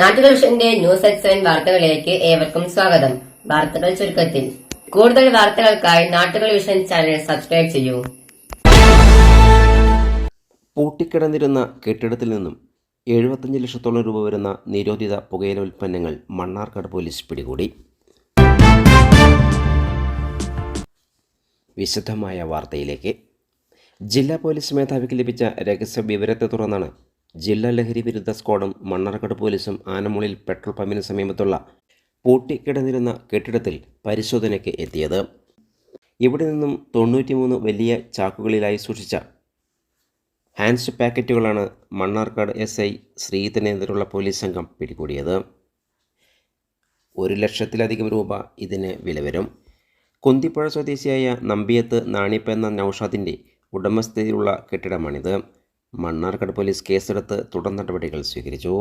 നാട്ടുകൾ വിഷന്റെ news seven വാർത്തകളിലേക്ക് ഏവർക്കും സ്വാഗതം. വാർത്തകൾ ചുരുക്കത്തിൽ. കൂടുതൽ വാർത്തകൾക്കായി നാട്ടുകൾ ചാനൽ സബ്സ്ക്രൈബ് ചെയ്യൂ. പൂട്ടിക്കിടന്നിരുന്ന കെട്ടിടത്തിൽ നിന്നും എഴുപത്തഞ്ച് ലക്ഷത്തോളം രൂപ വരുന്ന നിരോധിത പുകയില ഉൽപ്പന്നങ്ങൾ മണ്ണാർക്കാട് പോലീസ് പിടികൂടി. വിശദമായ വാർത്തയിലേക്ക്. ജില്ലാ പോലീസ് മേധാവിക്ക് ലഭിച്ച രഹസ്യ വിവരത്തെ തുടർന്നാണ് ജില്ലാ ലഹരി വിരുദ്ധ സ്ക്വാഡും മണ്ണാർക്കാട് പോലീസും ആനമുളിൽ പെട്രോൾ പമ്പിന് സമീപത്തുള്ള പൂട്ടിക്കിടന്നിരുന്ന കെട്ടിടത്തിൽ പരിശോധനയ്ക്ക് എത്തിയത്. ഇവിടെ നിന്നും തൊണ്ണൂറ്റിമൂന്ന് വലിയ ചാക്കുകളിലായി സൂക്ഷിച്ച ഹാൻഡ്സ് പാക്കറ്റുകളാണ് മണ്ണാർക്കാട് എസ് ഐ ശ്രീധരനെതിരുള്ള പോലീസ് സംഘം പിടികൂടിയത്. ഒരു ലക്ഷത്തിലധികം രൂപ ഇതിന് വില വരും കുന്തിപ്പുഴ സ്വദേശിയായ നമ്പിയത്ത് നാണിപ്പ എന്ന നൌഷാദിന്റെ ഉടമസ്ഥതയിലുള്ള കെട്ടിടമാണിത്. മണ്ണാർക്കാട് പോലീസ് കേസെടുത്ത് തുടർ നടപടികൾ സ്വീകരിച്ചു.